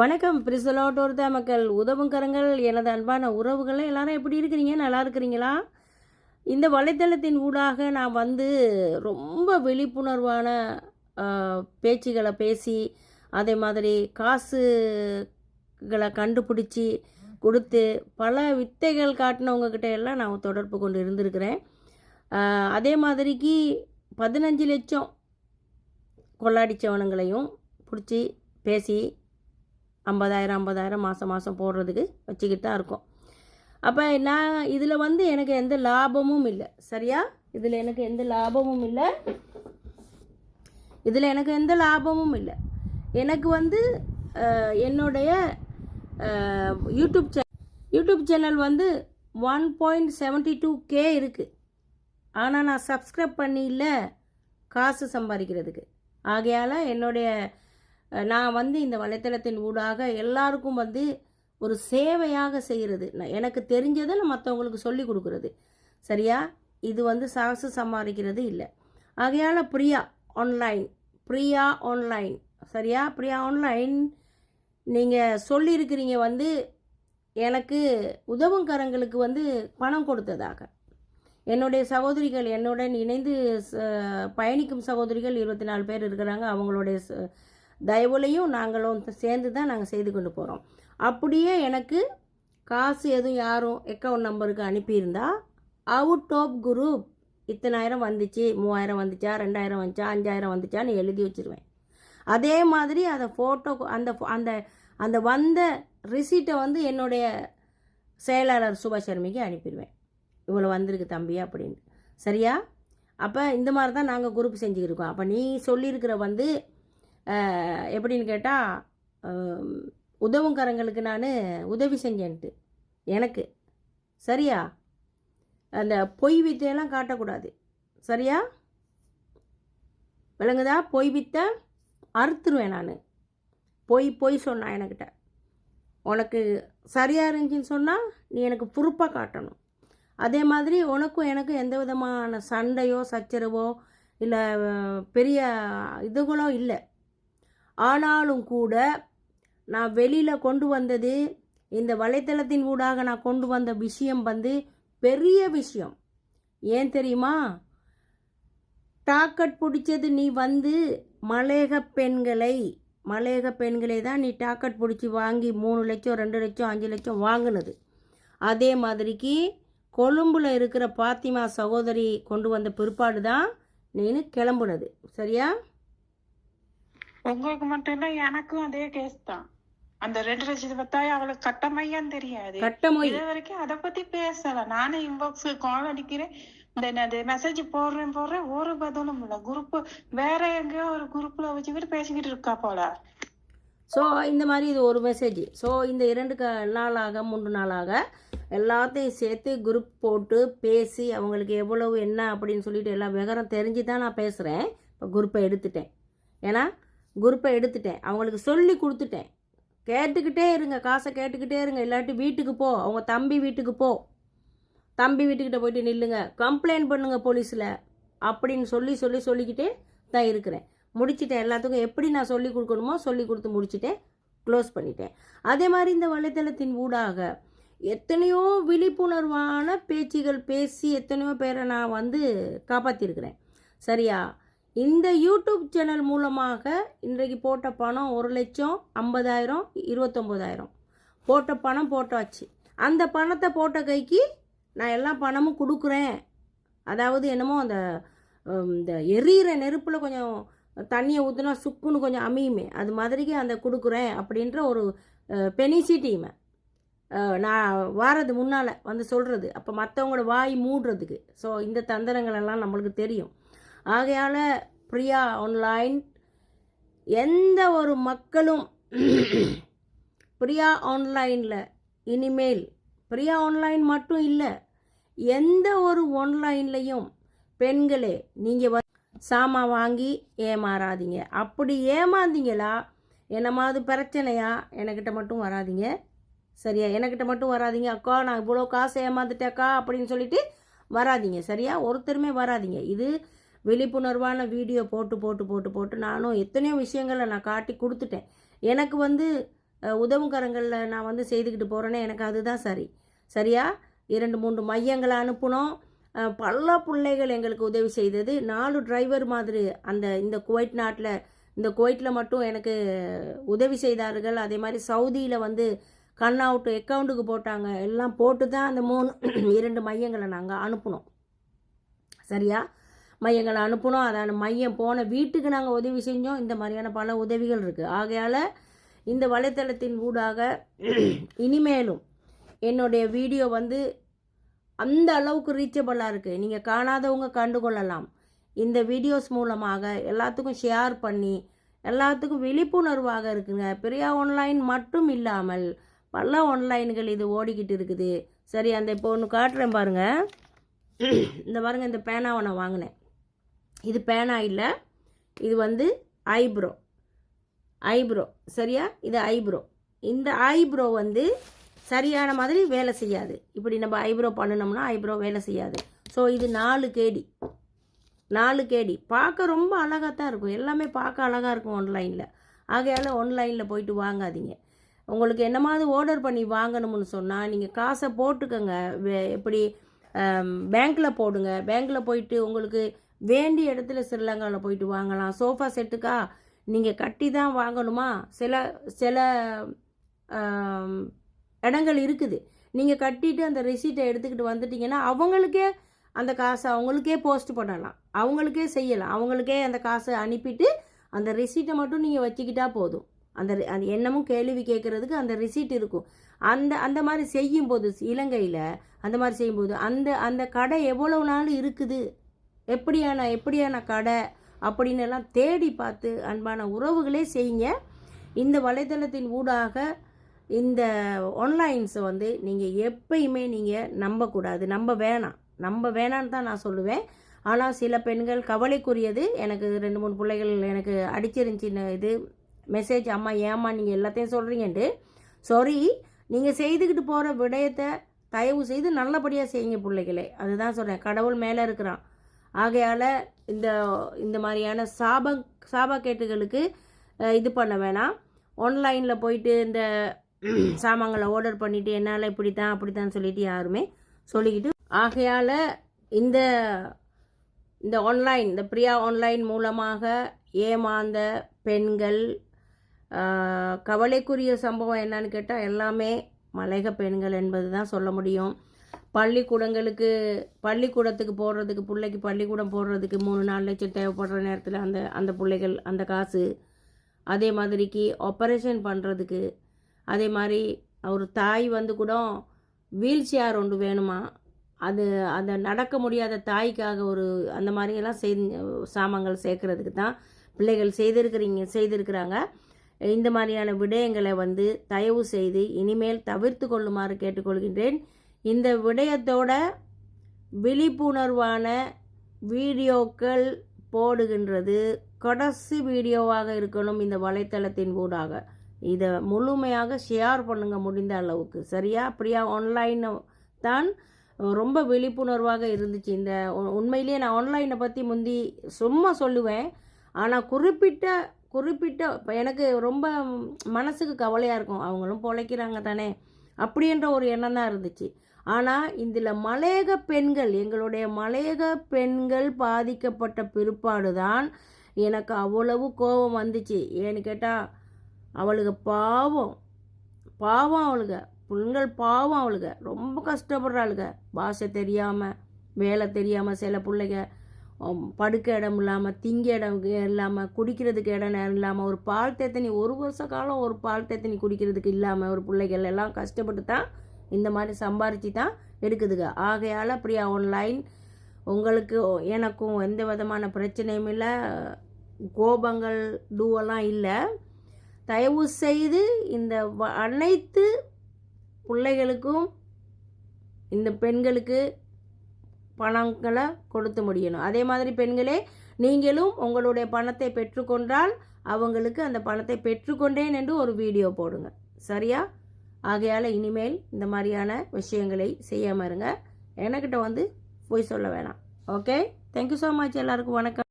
வணக்கம். பிரிசலோட்டோர்தா மக்கள் உதவும் கரங்கள் எனது அன்பான உறவுகளை எல்லாரும் எப்படி இருக்கிறீங்க? நல்லா இருக்கிறீங்களா? இந்த வலைத்தளத்தின் ஊடாக நான் வந்து ரொம்ப விழிப்புணர்வான பேச்சுகளை பேசி அதே மாதிரி காசுகளை கண்டுபிடிச்சி கொடுத்து பல வித்தைகள் காட்டினவங்கக்கிட்ட எல்லாம் நான் தொடர்பு கொண்டு இருந்திருக்கிறேன். அதே மாதிரிக்கு பதினஞ்சு லட்சம் கொள்ளாடிச்சவனுங்களையும் பிடிச்சி பேசி ஐம்பதாயிரம் ஐம்பதாயிரம் மாதம் மாதம் போடுறதுக்கு வச்சுக்கிட்டு தான் இருக்கோம். அப்போ நான் இதில் வந்து எனக்கு எந்த லாபமும் இல்லை. சரியா? இதில் எனக்கு எந்த லாபமும் இல்லை. இதில் எனக்கு எந்த லாபமும் இல்லை. எனக்கு வந்து என்னுடைய யூடியூப் சே யூடியூப் சேனல் வந்து one point seventy two K இருக்குது ஆனால் நான் சப்ஸ்கிரைப் பண்ணி இல்லை காசு சம்பாதிக்கிறதுக்கு. ஆகையால் என்னுடைய நான் வந்து இந்த வலைத்தளத்தின் ஊடாக எல்லாருக்கும் வந்து ஒரு சேவையாக செய்கிறது நான் எனக்கு தெரிஞ்சதை நான் மற்றவங்களுக்கு சொல்லி கொடுக்குறது. சரியா? இது வந்து சாசு சம்பாதிக்கிறது இல்லை. ஆகையால் பிரியா ஆன்லைன் பிரியா ஆன்லைன் சரியா? பிரியா ஆன்லைன் நீங்கள் சொல்லியிருக்கிறீங்க வந்து எனக்கு உதவும் கரங்களுக்கு வந்து பணம் கொடுத்ததாக. என்னுடைய சகோதரிகள் என்னுடன் இணைந்து பயணிக்கும் சகோதரிகள் இருபத்தி நாலு பேர் இருக்கிறாங்க. அவங்களுடைய தயவுலையும் நாங்களும் சேர்ந்து தான் நாங்கள் செய்து கொண்டு போகிறோம் அப்படியே எனக்கு காசு எதுவும் யாரும் அக்கௌண்ட் நம்பருக்கு அனுப்பியிருந்தா அவுட் ஆஃப் குரூப் இத்தனாயிரம் வந்துச்சு மூவாயிரம் வந்துச்சா ரெண்டாயிரம் வந்துச்சா அஞ்சாயிரம் வந்துச்சான்னு எழுதி வச்சிருவேன். அதே மாதிரி அதை ஃபோட்டோ அந்த அந்த அந்த வந்த ரிசீட்டை வந்து என்னுடைய செயலாளர் சுபாஷர்மிக்கு அனுப்பிடுவேன் இவ்வளோ வந்திருக்கு தம்பி அப்படின்னு. சரியா? அப்போ இந்த மாதிரி தான் நாங்கள் குரூப் செஞ்சுக்கிருக்கோம் அப்போ நீ சொல்லியிருக்கிற வந்து எப்படின்னு கேட்டால் உதவுங்கரங்களுக்கு நான் உதவி செஞ்சேன்ட்டு. எனக்கு. சரியா? அந்த பொய் வித்தையெல்லாம் காட்டக்கூடாது. சரியா? விளங்குதா? பொய் வித்தை அறுத்துருவேன் நான். பொய் பொய் சொன்னான் என்கிட்ட உனக்கு சரியாக இருந்துச்சுன்னு சொன்னால் நீ எனக்கு பொறுப்பாக காட்டணும். அதே மாதிரி உனக்கும் எனக்கும் எந்த விதமான சண்டையோ சச்சரவோ இல்லை பெரிய இதுகளோ இல்லை. ஆனாலும் கூட நான் வெளியில் கொண்டு வந்தது இந்த வலைத்தளத்தின் ஊடாக நான் கொண்டு வந்த விஷயம் வந்து பெரிய விஷயம். ஏன் தெரியுமா? டாக்கெட் பிடிச்சது நீ வந்து மலையக பெண்களை மலையக பெண்களை தான் நீ டாக்கெட் பிடிச்சி வாங்கி மூணு லட்சம் ரெண்டு லட்சம் அஞ்சு லட்சம் வாங்கினது. அதே மாதிரிக்கு கொழும்பில் இருக்கிற பாத்திமா சகோதரி கொண்டு வந்த பிற்பாடு தான் நீனு கிளம்புனது. சரியா? உங்களுக்கு மட்டும் இல்ல எனக்கும் அதே கேஸ் தான். அந்த ரெண்டு லட்சத்தி பத்தாயிரம் அவளுக்கு கட்டமையான்னு தெரியாது. கட்டமொய் இது வரைக்கும் அத பத்தி பேசல. நானும் இன்பாக்ஸ் கால் அடிக்கிறேன். இந்த என்னது மெசேஜ் போடுறேன் போடுறேன். ஒரு பதிலும் இல்ல. குரூப் வேற எங்கேயோ ஒரு குரூப்ல வச்சுக்கிட்டு பேசிக்கிட்டு இருக்கா போல. ஸோ இந்த மாதிரி இது ஒரு மெசேஜ் ஸோ இந்த இரண்டு க நாளாக மூன்று நாளாக எல்லாத்தையும் சேர்த்து குரூப் போட்டு பேசி அவங்களுக்கு எவ்வளவு என்ன அப்படின்னு சொல்லிட்டு எல்லா விவரம் தெரிஞ்சு தான் நான் பேசுகிறேன் இப்போ குரூப்பை எடுத்துட்டேன். ஏன்னா குரூப்பை எடுத்துட்டேன். அவங்களுக்கு சொல்லி கொடுத்துட்டேன். கேட்டுக்கிட்டே இருங்க. காசை கேட்டுக்கிட்டே இருங்க. இல்லாட்டி வீட்டுக்கு போ. அவங்க தம்பி வீட்டுக்கு போ. தம்பி வீட்டுக்கிட்ட போயிட்டு நில்லுங்க. கம்ப்ளைண்ட் பண்ணுங்க போலீஸில். அப்படின்னு சொல்லி சொல்லி சொல்லிக்கிட்டே தான் இருக்கிறேன். முடிச்சிட்டேன். எல்லாத்துக்கும் எப்படி நான் சொல்லி கொடுக்கணுமோ சொல்லி கொடுத்து முடிச்சிட்டேன். க்ளோஸ் பண்ணிட்டேன். அதே மாதிரி இந்த வலைத்தளத்தின் ஊடாக எத்தனையோ விழிப்புணர்வான பேச்சுகள் பேசி எத்தனையோ பேரை நான் வந்து காப்பாற்றிருக்கிறேன் சரியா? இந்த யூடியூப் சேனல் மூலமாக இன்றைக்கு போட்ட பணம் ஒரு லட்சம் ஐம்பதாயிரம் இருபத்தொம்போதாயிரம். போட்ட பணம் போட்டாச்சு. அந்த பணத்தை போட்ட கைக்கு நான் எல்லா பணமும் கொடுக்குறேன். அதாவது என்னமோ அந்த இந்த எரியிற நெருப்பில் கொஞ்சம் தண்ணியை ஊற்றினா சுக்குன்னு கொஞ்சம் அமையுமே. அது மாதிரிக்கு அந்த கொடுக்குறேன் அப்படின்ற ஒரு பெனிசி டீமை. நான் வாரது முன்னால் வந்து சொல்கிறது அப்போ மற்றவங்களோட வாய் மூடுறதுக்கு. ஸோ இந்த தந்திரங்கள் எல்லாம் நம்மளுக்கு தெரியும். ஆகையால் பிரியா ஆன்லைன் எந்த ஒரு மக்களும் பிரியா ஆன்லைனில் இனிமேல் பிரியா ஆன்லைன் மட்டும் இல்லை எந்த ஒரு ஆன்லைன்லையும் பெண்களே நீங்கள் சாமான் வாங்கி ஏமாறாதீங்க. அப்படி ஏமாந்தீங்களா? என்னமாவது பிரச்சனையா? என்கிட்ட மட்டும் வராதீங்க. சரியா? என்கிட்ட மட்டும் வராதீங்க. அக்கா நான் இவ்வளோ காசு ஏமாந்துட்டேக்கா அப்படின்னு சொல்லிட்டு வராதீங்க. சரியா? ஒருத்தருமே வராதீங்க. இது விழிப்புணர்வான வீடியோ போட்டு போட்டு போட்டு போட்டு நானும் எத்தனையோ விஷயங்களை நான் காட்டி கொடுத்துட்டேன். எனக்கு வந்து உதவுகரங்களில் நான் வந்து செய்துக்கிட்டு போகிறேனே எனக்கு அதுதான் சரி. சரியா? இரண்டு மூன்று மையங்களை அனுப்பினோம். பல பிள்ளைகள் எங்களுக்கு உதவி செய்தது. நாலு டிரைவர் மாதிரி அந்த இந்த குவைட் நாட்டில் இந்த குவைட்டில் மட்டும் எனக்கு உதவி செய்தார்கள். அதே மாதிரி சவுதியில் வந்து கண் அவுட் அக்கௌண்ட்டுக்கு போட்டாங்க. எல்லாம் போட்டு தான் அந்த மூணு இரண்டு மையங்களை நாங்கள் அனுப்பினோம். சரியா? மையங்களை அனுப்பணும். அதான மையம். போன வீட்டுக்கு நாங்கள் உதவி செஞ்சோம். இந்த மாதிரியான பல உதவிகள் இருக்குது ஆகையால் இந்த வலைத்தளத்தின் ஊடாக இனிமேலும் என்னுடைய வீடியோ வந்து அந்த அளவுக்கு ரீச்சபிளாக இருக்குது நீங்கள் காணாதவங்க கண்டுகொள்ளலாம் இந்த வீடியோஸ் மூலமாக எல்லாத்துக்கும் ஷேர் பண்ணி எல்லாத்துக்கும் விழிப்புணர்வாக இருக்குங்க. பிரியா ஆன்லைன் மட்டும் இல்லாமல் பல ஆன்லைன்கள் இது ஓடிக்கிட்டு இருக்குது. சரி அந்த இப்போ ஒன்று காட்டுறேன் பாருங்கள் இந்த பாருங்க இந்த பேனாவை நான் வாங்கினேன். இது பேனா இல்லை? இது வந்து ஐப்ரோ ஐப்ரோ சரியா? இது ஐப்ரோ இந்த ஐப்ரோ வந்து சரியான மாதிரி வேலை செய்யாது. இப்படி நம்ம ஐப்ரோ பண்ணினோம்னா ஐப்ரோ வேலை செய்யாது. ஸோ இது நாலு கேடி. நாலு கேடி. பார்க்க ரொம்ப அழகாக தான் இருக்கும். எல்லாமே பார்க்க அழகாக இருக்கும் ஆன்லைனில் ஆகையால் ஆன்லைனில் போயிட்டு வாங்காதீங்க. உங்களுக்கு என்ன மாதிரி ஆர்டர் பண்ணி வாங்கணும்னு சொன்னால் நீங்கள் காசை போட்டுக்கோங்க. வே- எப்படி பேங்க்கில் போடுங்க. பேங்க்கில் போயிட்டு உங்களுக்கு வேண்டிய இடத்துல ஸ்ரீலங்காவில் போயிட்டு வாங்கலாம். சோஃபா செட்டுக்கா நீங்கள் கட்டி தான் வாங்கணுமா? சில சில இடங்கள் இருக்குது. நீங்கள் கட்டிட்டு அந்த ரெசீட்டை எடுத்துக்கிட்டு வந்துட்டீங்கன்னா அவங்களுக்கே அந்த காசை அவங்களுக்கே போஸ்ட் பண்ணலாம். அவங்களுக்கே செய்யலாம். அவங்களுக்கே அந்த காசை அனுப்பிட்டு அந்த ரிசீட்டை மட்டும் நீங்கள் வச்சுக்கிட்டா போதும். அந்த அது அந்த கேள்வி கேட்குறதுக்கு அந்த ரிசீட் இருக்கும். அந்த அந்த மாதிரி செய்யும்போது இலங்கையில் அந்த மாதிரி செய்யும்போது அந்த அந்த கடை எவ்வளவு நாள் இருக்குது? எப்படியான எப்படியான கடை அப்படின்னு எல்லாம் தேடி பார்த்து அன்பான உறவுகளே செய்யுங்க. இந்த வலைத்தளத்தின் ஊடாக இந்த ஆன்லைன்ஸை வந்து நீங்கள் எப்பயுமே நீங்கள் நம்பக்கூடாது. நம்ப வேணாம். நம்ப வேணான்னு தான் நான் சொல்லுவேன். ஆனால் சில பெண்கள் கவலைக்குரியது. எனக்கு ரெண்டு மூணு பிள்ளைகள் எனக்கு அடிச்சிருந்துச்சின்னு இது மெசேஜ் அம்மா ஏம்மா நீங்கள் எல்லாத்தையும் சொல்கிறீங்கன்ட்டு சாரி நீங்கள் செய்துக்கிட்டு போகிற விடயத்தை தயவு செய்து நல்லபடியாக செய்யுங்க பிள்ளைகளே. அதுதான் சொல்கிறேன் கடவுள் மேலே இருக்கிறான். ஆகையால் இந்த இந்த மாதிரியான சாப சாபக்கேட்டுகளுக்கு இது பண்ண வேணாம். ஆன்லைனில் போயிட்டு இந்த சாமான்களை ஆர்டர் பண்ணிவிட்டு என்னால் இப்படி தான் அப்படி தான் சொல்லிட்டு யாருமே சொல்லிக்கிட்டு ஆகையால் இந்த இந்த ஆன்லைன் இந்த பிரியா ஆன்லைன் மூலமாக ஏமாந்த பெண்கள் கவலைக்குரிய சம்பவம் என்னன்னு கேட்டால் எல்லாமே மலையக பெண்கள் என்பது தான் சொல்ல முடியும். பள்ளிக்கூடங்களுக்கு பள்ளிக்கூடத்துக்கு போடுறதுக்கு பிள்ளைக்கு பள்ளிக்கூடம் போடுறதுக்கு மூணு நாலு லட்சம் தேவைப்படுற நேரத்தில் அந்த அந்த பிள்ளைகள் அந்த காசு. அதே மாதிரிக்கு ஆப்ரேஷன் பண்ணுறதுக்கு அதே மாதிரி ஒரு தாய் வந்து கூட வீல் சேர் ஒன்று வேணுமா? அது அந்த நடக்க முடியாத தாய்க்காக ஒரு அந்த மாதிரியெல்லாம் செய் சாமான்கள் சேர்க்குறதுக்கு தான் பிள்ளைகள் செய்திருக்கிறீங்க செய்திருக்கிறாங்க. இந்த மாதிரியான விடயங்களை வந்து தயவு செய்து இனிமேல் தவிர்த்து கொள்ளுமாறு கேட்டுக்கொள்கின்றேன். இந்த விடயத்தோட விழிப்புணர்வான வீடியோக்கள் போடுகின்றது. கடைசி வீடியோவாக இருக்கணும் இந்த வலைத்தளத்தின் ஊடாக. இதை முழுமையாக ஷேர் பண்ணுங்க முடிந்த அளவுக்கு. சரியா? பிரியா ஆன்லைன் தான் ரொம்ப விழிப்புணர்வாக இருந்துச்சு. இந்த உ- உண்மையிலேயே நான் ஆன்லைனை பற்றி முந்தி சும்மா சொல்லுவேன். ஆனால் குறிப்பிட்ட குறிப்பிட்ட இப்போ எனக்கு ரொம்ப மனசுக்கு கவலையாக இருக்கும். அவங்களும் பொழைக்கிறாங்க தானே? அப்படின்ற ஒரு எண்ணம் தான் இருந்துச்சு. ஆனால் இதில் மலையக பெண்கள் எங்களுடைய மலையக பெண்கள் பாதிக்கப்பட்ட பிற்பாடு தான் எனக்கு அவ்வளவு கோபம் வந்துச்சு. ஏன்னு கேட்டால் அவளுக்கு பாவம். பாவம் அவளுக பெண்கள் பாவம் அவளுக ரொம்ப கஷ்டப்படுறாளுக. பாஷை தெரியாமல் வேலை தெரியாமல் சில பிள்ளைங்க படுக்க இடம் இல்லாமல் திங்க இடம் இல்லாமல் குடிக்கிறதுக்கு இடம் இல்லாமல் ஒரு பால் தேத்தனி ஒரு வருஷ காலம் ஒரு பால் தேத்தனி குடிக்கிறதுக்கு இல்லாமல் ஒரு பிள்ளைகள் எல்லாம் கஷ்டப்பட்டு தான் இந்த மாதிரி சம்பாரித்து தான் எடுக்குதுங்க. ஆகையால் பிரியா ஆன்லைன் உங்களுக்கு எனக்கும் எந்த விதமான பிரச்சனையும் இல்லை. கோபங்கள் டூவெல்லாம் இல்லை. தயவு செய்து இந்த அனைத்து பிள்ளைகளுக்கும் இந்த பெண்களுக்கு பணங்களை கொடுத்து முடியணும். அதே மாதிரி பெண்களே நீங்களும் உங்களுடைய பணத்தை பெற்றுக்கொண்டால் அவங்களுக்கு அந்த பணத்தை பெற்றுக்கொண்டேன் என்று ஒரு வீடியோ போடுங்க. சரியா? ஆகையால் இனிமேல் இந்த மாதிரியான விஷயங்களை செய்யாமல் இருங்க. எனக்கிட்ட வந்து போய் சொல்ல வேணாம். ஓகே தேங்க்யூ ஸோ மச் எல்லாருக்கும் வணக்கம்.